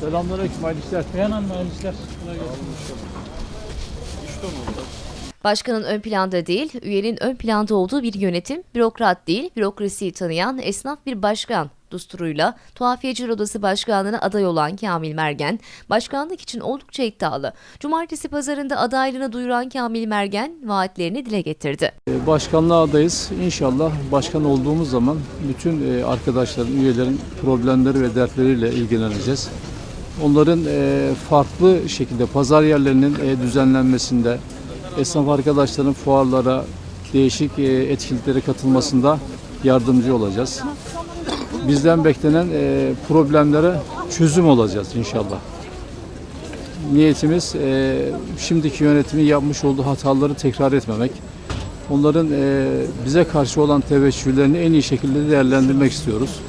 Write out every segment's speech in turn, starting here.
Selamünaleyküm, hayırlı işler. Hanım hayırlı işler. Kolay gelsin. Başkanın ön planda değil, üyenin ön planda olduğu bir yönetim, bürokrat değil, bürokrasiyi tanıyan esnaf bir başkan dusturuyla Tuhafiyeciler Odası Başkanlığı'na aday olan Kamil Mergen, başkanlık için oldukça iddialı. Cumartesi pazarında adaylığını duyuran Kamil Mergen vaatlerini dile getirdi. Ee, Başkanlığa adayız. İnşallah başkan olduğumuz zaman bütün e, arkadaşların, üyelerin problemleri ve dertleriyle ilgileneceğiz. Onların e, farklı şekilde pazar yerlerinin e, düzenlenmesinde, esnaf arkadaşların fuarlara, değişik e, etkinliklere katılmasında yardımcı olacağız. Bizden beklenen e, problemlere çözüm olacağız inşallah. Niyetimiz e, şimdiki yönetimin yapmış olduğu hataları tekrar etmemek. Onların e, bize karşı olan teveccühlerini en iyi şekilde değerlendirmek istiyoruz.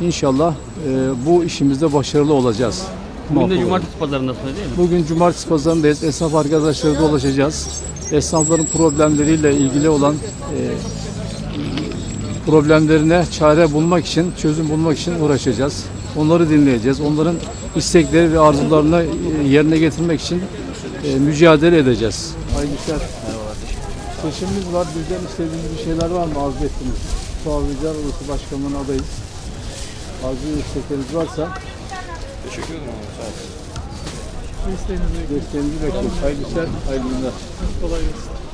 İnşallah e, bu işimizde başarılı olacağız. Bugün de cumartesi pazarındasınız değil mi? Bugün cumartesi pazarındayız. Esnaf arkadaşları dolaşacağız. Esnafların problemleriyle ilgili olan e, problemlerine çare bulmak için, çözüm bulmak için uğraşacağız. Onları dinleyeceğiz. Onların istekleri ve arzularını e, yerine getirmek için e, mücadele edeceğiz. Hayırlı işler. Seçimimiz var. Bizden istediğiniz bir şeyler var mı? Arzu ettiniz. Tuhavicler Odası Başkanlığı'na adayız. Arzu istekleriniz varsa İsteğinizi desteğinizi bekliyoruz. Hayırlı işler, hayırlı günler. kolay gelsin.